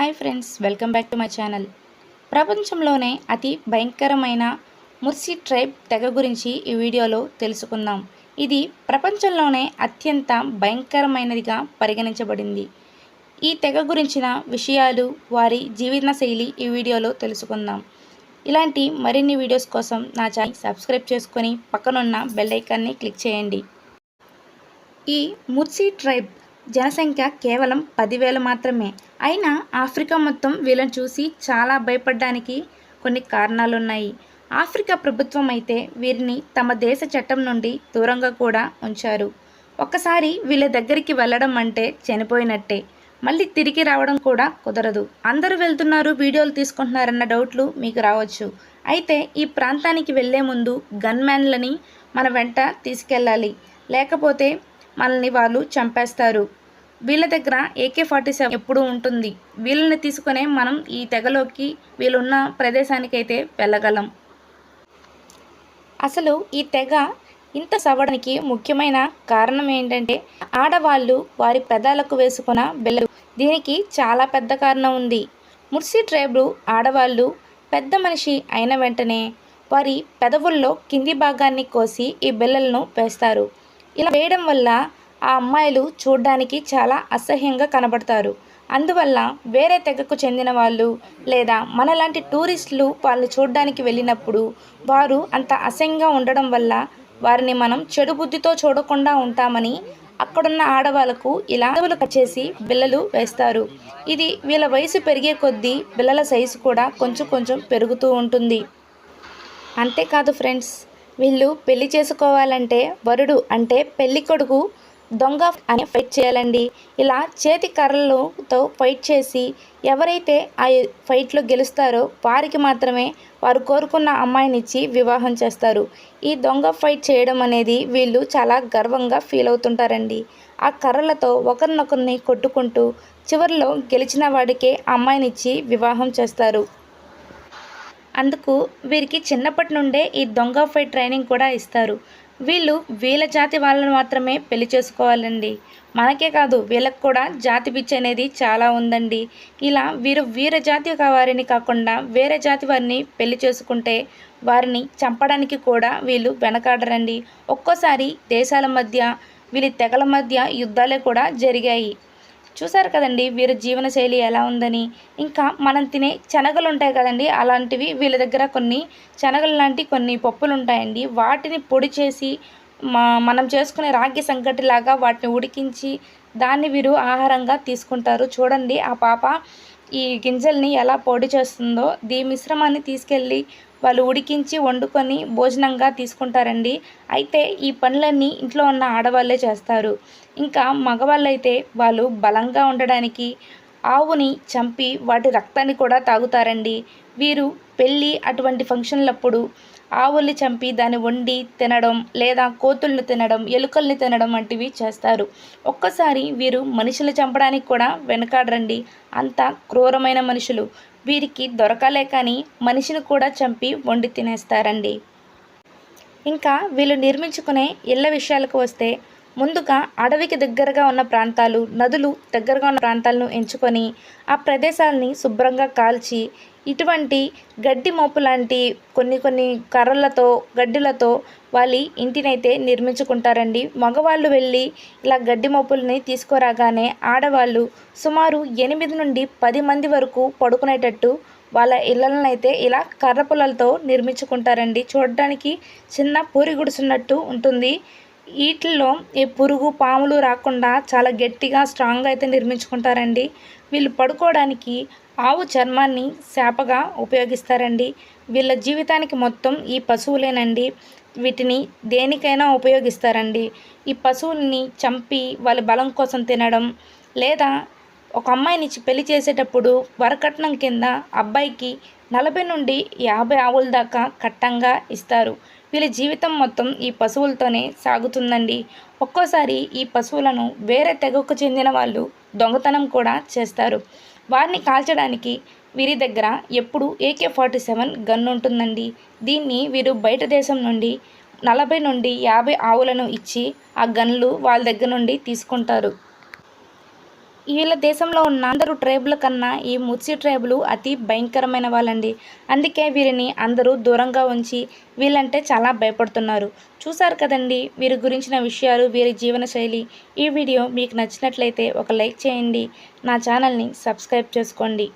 Hi friends welcome back to my channel. ప్రపంచంలోనే అతి భయంకరమైన ముర్సి ట్రైబ్ తెగ గురించి ఈ వీడియోలో తెలుసుకుందాం. ఇది ప్రపంచంలోనే అత్యంత భయంకరమైనదిగా పరిగణించబడింది. ఈ తెగ గురించిన విషయాలు వారి జీవన శైలి ఈ వీడియోలో తెలుసుకుందాం. ఇలాంటి మరిన్ని వీడియోస్ కోసం నా ఛానల్ సబ్స్క్రైబ్ చేసుకొని పక్కనున్న బెల్ ఐకాన్ని క్లిక్ చేయండి. ఈ ముర్సి ట్రైబ్ జనసంఖ్య కేవలం పదివేల మాత్రమే. అయినా ఆఫ్రికా మొత్తం వీళ్ళని చూసి చాలా భయపడడానికి కొన్ని కారణాలున్నాయి. ఆఫ్రికా ప్రభుత్వం అయితే వీరిని తమ దేశ చట్టం నుండి దూరంగా కూడా ఉంచారు. ఒక్కసారి వీళ్ళ దగ్గరికి వెళ్ళడం అంటే చనిపోయినట్టే. మళ్ళీ తిరిగి రావడం కూడా కుదరదు. అందరూ వెళ్తున్నారు వీడియోలు తీసుకుంటున్నారన్న డౌట్లు మీకు రావచ్చు. అయితే ఈ ప్రాంతానికి వెళ్ళే ముందు గన్మ్యాన్లని మన వెంట తీసుకెళ్ళాలి. లేకపోతే మనల్ని వాళ్ళు చంపేస్తారు. వీళ్ళ దగ్గర ఏకే ఫార్టీ సెవెన్ ఎప్పుడూ ఉంటుంది. వీళ్ళని తీసుకునే మనం ఈ తెగలోకి వీళ్ళున్న ప్రదేశానికైతే వెళ్ళగలం. అసలు ఈ తెగ ఇంత సవడానికి ముఖ్యమైన కారణం ఏంటంటే ఆడవాళ్ళు వారి పెదాలకు వేసుకున్న బెల్లలు దీనికి చాలా పెద్ద కారణం ఉంది. ముర్సి ట్రైబ్లు ఆడవాళ్ళు పెద్ద మనిషి అయిన వెంటనే వారి పెదవుల్లో కింది భాగాన్ని కోసి ఈ బెల్లలను వేస్తారు. ఇలా వేయడం వల్ల ఆ అమ్మాయిలు చూడ్డానికి చాలా అసహ్యంగా కనబడతారు. అందువల్ల వేరే తెగకు చెందిన వాళ్ళు లేదా మనలాంటి టూరిస్టులు వాళ్ళు చూడడానికి వెళ్ళినప్పుడు వారు అంత అసహ్యంగా ఉండడం వల్ల వారిని మనం చెడు బుద్ధితో చూడకుండా ఉంటామని అక్కడున్న ఆడవాళ్ళకు ఇలా కట్ చేసి బిళ్ళలు వేస్తారు. ఇది వీళ్ళ వయసు పెరిగే కొద్దీ బిళ్ళల సైజు కూడా కొంచెం కొంచెం పెరుగుతూ ఉంటుంది. అంతేకాదు ఫ్రెండ్స్ వీళ్ళు పెళ్ళి చేసుకోవాలంటే వరుడు అంటే పెళ్ళి కొడుకు దొంగ అని ఫైట్ చేయాలండి. ఇలా చేతి కర్రలతో ఫైట్ చేసి ఎవరైతే ఆ ఫైట్లో గెలుస్తారో వారికి మాత్రమే వారు కోరుకున్న అమ్మాయినిచ్చి వివాహం చేస్తారు. ఈ దొంగ ఫైట్ చేయడం అనేది వీళ్ళు చాలా గర్వంగా ఫీల్ అవుతుంటారండి. ఆ కర్రలతో ఒకరినొకరిని కొట్టుకుంటూ చివరిలో గెలిచిన వాడికే అమ్మాయినిచ్చి వివాహం చేస్తారు. అందుకు వీరికి చిన్నప్పటి నుండే ఈ దొంగ ఫైట్ ట్రైనింగ్ కూడా ఇస్తారు. వీళ్ళు వీళ్ళ జాతి వాళ్ళని మాత్రమే పెళ్ళి చేసుకోవాలండి. మనకే కాదు వీళ్ళకి కూడా జాతి పిచ్చి అనేది చాలా ఉందండి. ఇలా వీరు వీర జాతి వారిని కాకుండా వేరే జాతి వారిని పెళ్ళి చేసుకుంటే వారిని చంపడానికి కూడా వీళ్ళు వెనకాడరండి. ఒక్కోసారి దేశాల మధ్య వీరి తెగల మధ్య యుద్ధాలే కూడా జరిగాయి. చూసారు కదండి వీరి జీవనశైలి ఎలా ఉందని. ఇంకా మనం తినే శనగలు ఉంటాయి కదండి అలాంటివి వీళ్ళ దగ్గర కొన్ని శనగలు లాంటి కొన్ని పప్పులు ఉంటాయండి వాటిని పొడి చేసి మా మనం చేసుకునే రాగి సంకటిలాగా వాటిని ఉడికించి దాన్ని వీరు ఆహారంగా తీసుకుంటారు. చూడండి ఆ పాప ఈ గింజల్ని ఎలా పొడి చేస్తుందో దీ మిశ్రమాన్ని తీసుకెళ్ళి వాళ్ళు ఉడికించి వండుకొని భోజనంగా తీసుకుంటారండి. అయితే ఈ పనులన్నీ ఇంట్లో ఉన్న ఆడవాళ్ళే చేస్తారు. ఇంకా మగవాళ్ళైతే వాళ్ళు బలంగా ఉండడానికి ఆవుని చంపి వాటి రక్తాన్ని కూడా తాగుతారండి. వీరు పెళ్ళి అటువంటి ఫంక్షన్లప్పుడు ఆవుల్ని చంపి దాన్ని వండి తినడం లేదా కోతుల్ని తినడం ఎలుకల్ని తినడం వంటివి చేస్తారు. ఒక్కసారి వీరు మనుషులు చంపడానికి కూడా వెనకాడరండి. అంత క్రూరమైన మనుషులు. వీరికి దొరకలే కానీ మనిషిని కూడా చంపి వండి తినేస్తారండి. ఇంకా వీళ్ళు నిర్మించుకునే ఇళ్ళ విషయాలకు వస్తే ముందుగా అడవికి దగ్గరగా ఉన్న ప్రాంతాలు నదులు దగ్గరగా ఉన్న ప్రాంతాలను ఎంచుకొని ఆ ప్రదేశాలని శుభ్రంగా కాల్చి ఇటువంటి గడ్డి మోపు లాంటి కొన్ని కొన్ని కర్రలతో గడ్డిలతో వాళ్ళ ఇంటినైతే నిర్మించుకుంటారండి. మగవాళ్ళు వెళ్ళి ఇలా గడ్డి మోపుల్ని తీసుకురాగానే ఆడవాళ్ళు సుమారు ఎనిమిది నుండి పది మంది వరకు పడుకునేటట్టు వాళ్ళ ఇళ్ళలను అయితే ఇలా కర్ర పుల్లలతో నిర్మించుకుంటారండి. చూడడానికి చిన్న పూరి గుడిసున్నట్టు ఉంటుంది. వీటిల్లో ఏ పురుగు పాములు రాకుండా చాలా గట్టిగా స్ట్రాంగ్గా అయితే నిర్మించుకుంటారండి. వీళ్ళు పడుకోవడానికి ఆవు చర్మాన్ని శాపగా ఉపయోగిస్తారండి. వీళ్ళ జీవితానికి మొత్తం ఈ పశువులేనండి. వీటిని దేనికైనా ఉపయోగిస్తారండి. ఈ పశువుల్ని చంపి వాళ్ళ బలం కోసం తినడం లేదా ఒక అమ్మాయినిచ్చి పెళ్ళి చేసేటప్పుడు వరకట్నం కింద అబ్బాయికి నలభై నుండి యాభై ఆవుల దాకా కట్టంగా ఇస్తారు. వీళ్ళ జీవితం మొత్తం ఈ పశువులతోనే సాగుతుందండి. ఒక్కోసారి ఈ పశువులను వేరే తెగకు చెందిన వాళ్ళు దొంగతనం కూడా చేస్తారు. వారిని కాల్చడానికి వీరి దగ్గర ఎప్పుడు ఏకే ఫార్టీ సెవెన్ గన్ ఉంటుందండి. దీన్ని వీరు బయట దేశం నుండి నలభై నుండి యాభై ఆవులను ఇచ్చి ఆ గన్లు వాళ్ళ దగ్గర నుండి తీసుకుంటారు. వీళ్ళ దేశంలో ఉన్న అందరు ట్రైబుల కన్నా ఈ ముత్సి ట్రైబులు అతి భయంకరమైన వాళ్ళండి. అందుకే వీరిని అందరూ దూరంగా ఉంచి వీళ్ళంటే చాలా భయపడుతున్నారు. చూసారు కదండి వీరి గురించిన విషయాలు వీరి జీవన శైలి ఈ వీడియో మీకు నచ్చినట్లయితే ఒక లైక్ చేయండి. నా ఛానల్ని సబ్స్క్రైబ్ చేసుకోండి.